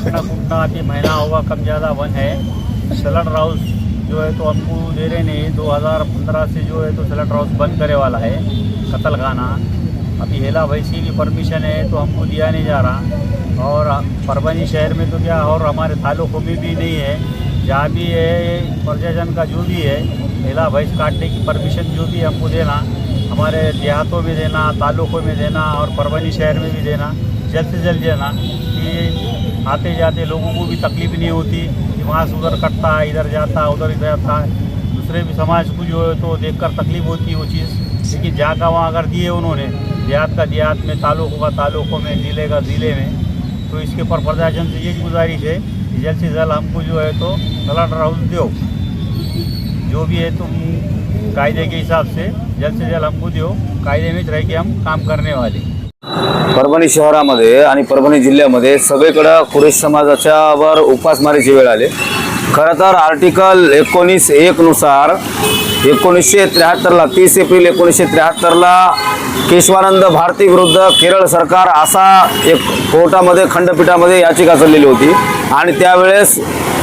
काटना कूटना अभी महीना होगा कम ज़्यादा बंद है। सलट हाउस जो है तो हमको दे रहे नहीं 2015 से जो है तो सलट हाउस बंद करे वाला है, कतल खाना। अभी हेला भैंसी की परमिशन है तो हमको दिया नहीं जा रहा। और परभनी शहर में तो क्या, और हमारे तालुकों में भी नहीं है। जहाँ भी है, प्रजाजन का जो भी है, हेला भैंस काटने की परमिशन जो भी हमको देना, हमारे देहातों में देना, तालुकों में देना और परभनी शहर में भी देना, जल्द से जल्द देना कि आते जाते लोगों को भी तकलीफ़ नहीं होती कि वहाँ से उधर कटता है, इधर जाता है, उधर इधर जाता है। दूसरे भी समाज को जो है तो देखकर तकलीफ़ होती है वो चीज़। लेकिन जहाँ का वहाँ अगर दिए उन्होंने, देहात का देहात में, तालुकों का तालुकों में, ज़िले का ज़िले में तो इसके ऊपर प्रशासन से ये गुजारिश है कि जल्द से जल्द हमको जो है तो सलाटर हाउस दो। जो भी है तुम कायदे के हिसाब से जल्द से जल्द हमको दो। कायदे में रह के हम काम करने वाले। परभणी शहरामध्ये आणि परभणी जिल्ह्यामध्ये सगळीकडं कुरेश समाजाच्या वर उपासमारीची वेळ आली. खरं तर आर्टिकल एकोणीस एकनुसार एकोणीसशे त्र्याहत्तरला तीस एप्रिल एकोणीसशे त्र्याहत्तरला केशवानंद भारती विरुद्ध केरळ सरकार असा एक कोर्टामध्ये खंडपीठामध्ये याचिका चाललेली होती. आणि त्यावेळेस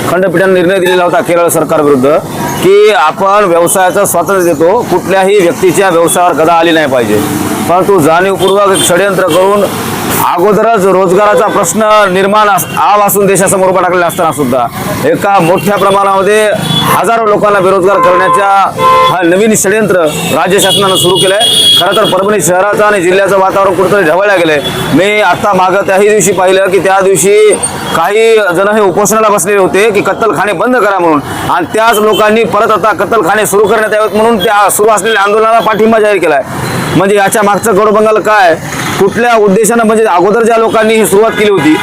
खंडपीठाने निर्णय दिलेला होता केरळ सरकारविरुद्ध की आपण व्यवसायाचं स्वातंत्र्य देतो कुठल्याही व्यक्तीच्या व्यवसायावर गदा आली नाही पाहिजे. परंतु जाणीवपूर्वक षडयंत्र करून अगोदरच रोजगाराचा प्रश्न निर्माण अस- आव असून देशासमोर उभा टाकलेला असताना सुद्धा एका मोठ्या प्रमाणामध्ये हजारो लोकांना बेरोजगार करण्याच्या हा नवीन षडयंत्र राज्य शासनानं सुरू केलं आहे खरं तर परभणी शहराचं आणि जिल्ह्याचं वातावरण कुठेतरी ढवळलं गेलं आहे मी आत्ता मागं त्याही दिवशी पाहिलं की त्या दिवशी काही जण हे उपोषणाला बसलेले होते की कत्तलखाने बंद करा म्हणून. आणि त्याच लोकांनी परत आता कत्तलखाने सुरू करण्यात यावेत म्हणून त्या सुरू असलेल्या आंदोलनाला पाठिंबा जाहीर केला आहे म्हणजे याच्या मागचं गडबंगाल काय? कुठल्या उद्देशानं म्हणजे अगोदर ज्या लोकांनी ही सुरुवात केली होती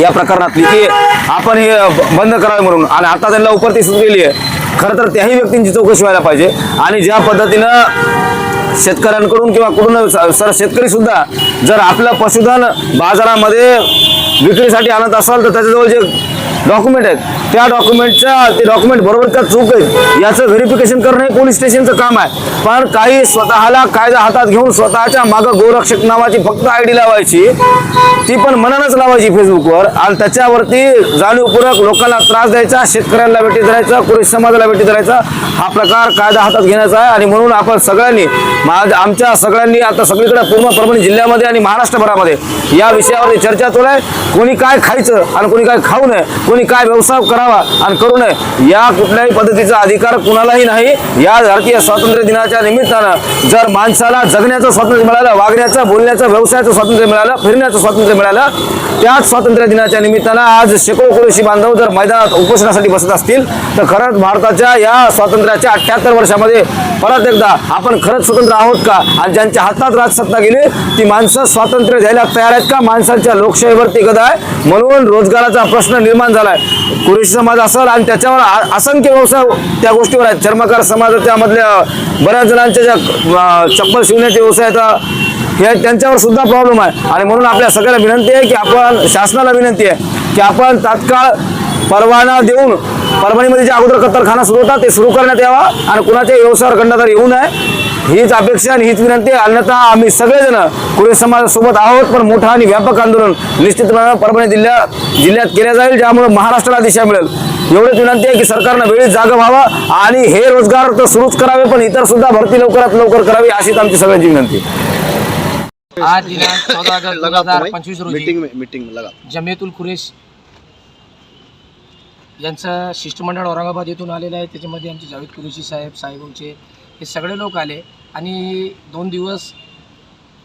या प्रकरणातली की आपण हे बंद करावे म्हणून. आणि आता त्यांना उपरती सुरू केली आहे. खरं तर त्याही व्यक्तींची चौकशी व्हायला पाहिजे. आणि ज्या पद्धतीनं शेतकऱ्यांकडून किंवा कुठून सर शेतकरी सुद्धा जर आपलं पशुधन बाजारामध्ये विक्रीसाठी आणत असाल तर त्याच्याजवळ जे डॉक्युमेंट आहेत त्या डॉक्युमेंटच्या ते डॉक्युमेंट बरोबर बरोबरच्या चूक आहेत. याचं व्हेरिफिकेशन करणं हे पोलीस स्टेशनचं काम आहे. पण काही स्वतःला कायदा हातात घेऊन स्वतःच्या मागं गोरक्षक नावाची फक्त आय डी लावायची ती पण मनानच लावायची फेसबुकवर आणि त्याच्यावरती जाणीवपूर्वक लोकांना त्रास द्यायचा शेतकऱ्यांना भेटी धरायचा पुरुष समाजाला भेटी धरायचा. हा प्रकार कायदा हातात घेण्याचा आहे. आणि म्हणून आपण सगळ्यांनी मा- आमच्या सगळ्यांनी आता सगळीकडे पूर्ण परभणी जिल्ह्यामध्ये आणि महाराष्ट्रभरामध्ये या विषयावरती चर्चा चालू आहे. कोणी काय खायचं आणि कोणी काय खाऊ नये कोणी काय व्यवसाय करावा आणि करू नये या कुठल्याही पद्धतीचा अधिकार कुणालाही नाही. या भारतीय स्वातंत्र्य दिनाच्या निमित्तानं जर माणसाला जगण्याचं स्वातंत्र्य मिळालं वागण्याचं बोलण्याचं व्यवसायाचं स्वातंत्र्य मिळालं फिरण्याचं स्वातंत्र्य मिळालं त्याच स्वातंत्र्य दिनाच्या निमित्तानं आज शेकडो कुरेशी बांधव जर मैदानात उपोषणासाठी बसत असतील तर खरंच भारताच्या या स्वातंत्र्याच्या अठ्ठ्याहत्तर वर्षामध्ये परत एकदा आपण खरंच स्वतंत्र आहोत का? आणि ज्यांच्या हातात राजसत्ता गेली ती माणसं स्वातंत्र्य द्यायला तयार आहेत का? माणसांच्या लोकशाहीवरती गदा आहे. म्हणून रोजगाराचा प्रश्न निर्माण झाला आहे कुरेशी समाज असेल आणि त्याच्यावर असंख्य व्यवसाय त्या गोष्टीवर आहेत. चर्मकार समाजाच्या त्यामधल्या बऱ्याच जणांच्या ज्या चप्पल शिवण्याचे व्यवसाय आहेत हे त्यांच्यावर सुद्धा प्रॉब्लेम आहे. आणि म्हणून आपल्या सगळ्याला विनंती आहे की आपण शासनाला विनंती आहे की आपण तात्काळ परवाना देऊन परभणीमध्ये जे अगोदर कत्तलखाना सुरू होता ते सुरू करण्यात यावा आणि कुणाच्याही व्यवसायावर गंडाधार येऊ नये हीच अपेक्षा आणि हीच विनंती अन्यथा आम्ही सगळेजण कुरे समाजासोबत आहोत पण मोठं आणि व्यापक आंदोलन निश्चितपणे परभणी जिल्ह्यात जिल्ह्यात केलं जाईल ज्यामुळे महाराष्ट्राला दिशा मिळेल. एवढीच विनंती आहे की सरकारनं वेळीच जागा व्हावं आणि हे रोजगार तर सुरूच करावे पण इतर सुद्धा भरती लवकरात लवकर करावी अशीच आमची सगळ्यांची विनंती आज दिनांक चौदा ऑगस्ट दोन हजार पंचवीस रोजी मीटिंग में ज्यांचं शिष्टमंडळ औरंगाबाद येथून आलेलं आहे. त्याच्यामध्ये आमचे जावेद कुरेशी साहेब साहेबांचे हे सगळे लोक आले. आणि दोन दिवस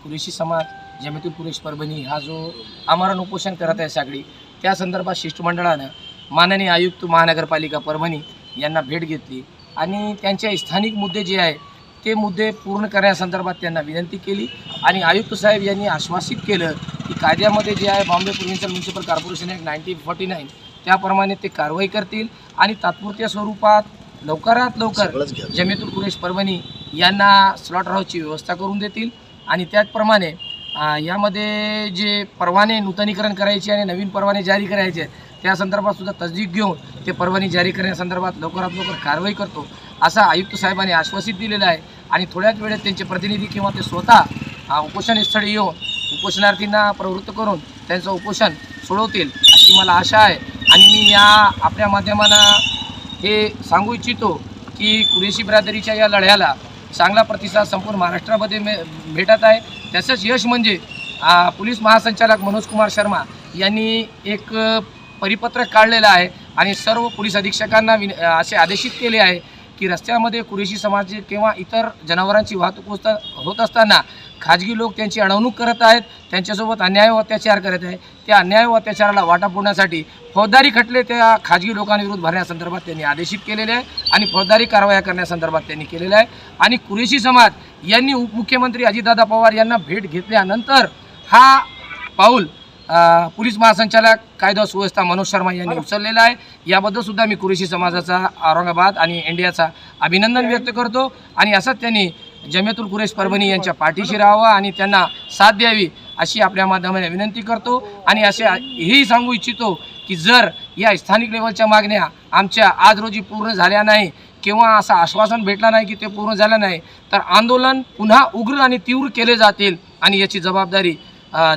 कुरेशी समाज जमियतुल कुरेश परभणी हा जो आमरण उपोषण करत आहे सगळी त्या संदर्भात शिष्टमंडळानं माननीय आयुक्त महानगरपालिका परभणी यांना भेट घेतली. आणि त्यांचे स्थानिक मुद्दे जे आहे ते मुद्दे पूर्ण करण्यासंदर्भात त्यांना विनंती केली. आणि आयुक्त साहेब यांनी आश्वासित केलं की कायद्यामध्ये जे आहे Bombay provincial municipal corporation act nineteen forty nine त्याप्रमाणे ते कारवाई करतील आणि तात्पुरत्या स्वरूपात लवकरात लवकर. जमियतुल कुरेश परभणी यांना स्लॉट हाऊसची व्यवस्था करून देतील. आणि त्याचप्रमाणे यामध्ये जे परवाने नूतनीकरण करायचे आणि नवीन परवाने जारी करायचे त्या संदर्भात सुद्धा तसदीक घेऊन ते परवाने जारी करण्यासंदर्भात लवकरात लवकर कारवाई करतो असा आयुक्त साहेबांनी आश्वासित दिलेलं आहे. आणि थोड्याच वेळेत त्यांचे प्रतिनिधी किंवा ते स्वतः उपोषणस्थळी येऊन उपोषणार्थींना प्रवृत्त करून त्यांचं उपोषण सोडवतील अशी मला आशा आहे. आणि मी या आपल्या माध्यमानं हे सांगू इच्छितो की कुरेशी ब्रादरीच्या या लढ्याला चांगला प्रतिसाद संपूर्ण महाराष्ट्रामध्ये मे भेटत आहे. त्याचंच यश म्हणजे पोलीस महासंचालक मनोज कुमार शर्मा यांनी एक परिपत्रक काढलेलं आहे आणि सर्व पोलीस अधीक्षकांना विन असे आदेशित केले आहे की रस्त्यामध्ये कुरेशी समाज किंवा इतर जनावरांची वाहतूक होत होत असताना खाजगी लोक त्यांची अडवणूक करत आहेत त्यांच्यासोबत अन्याय व अत्याचार करत आहे त्या अन्याय व अत्याचाराला वाटा फोडण्यासाठी फौजदारी खटले त्या खाजगी लोकांविरुद्ध भरण्यासंदर्भात त्यांनी आदेशित केलेले आहे आणि फौजदारी कारवाया करण्यासंदर्भात त्यांनी केलेलं आहे. आणि कुरेशी समाज यांनी उपमुख्यमंत्री अजितदादा पवार यांना भेट घेतल्यानंतर हा पाऊल पोलीस महासंचालक कायदा सुव्यवस्था मनोज शर्मा यांनी उचललेला आहे. याबद्दल सुद्धा मी कुरेशी समाजाचा औरंगाबाद आणि इंडियाचा अभिनंदन व्यक्त करतो. आणि असंच त्यांनी जमेतुल कुरेश परभणी यांच्या पाठीशी राहावं आणि त्यांना साथ द्यावी अशी आपल्या माध्यमाने विनंती करतो. आणि असे हेही सांगू इच्छितो की जर या स्थानिक लेवलच्या मागण्या आमच्या आज रोजी पूर्ण झाल्या नाही किंवा असं आश्वासन भेटलं नाही की ते पूर्ण झालं नाही तर आंदोलन पुन्हा उग्र आणि तीव्र केले जातील आणि याची जबाबदारी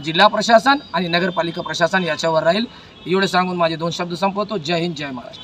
जिल्हा प्रशासन आणि नगरपालिका प्रशासन याच्यावर राहील. एवढे सांगून माझे दोन शब्द संपवतो. जय हिंद जय महाराष्ट्र.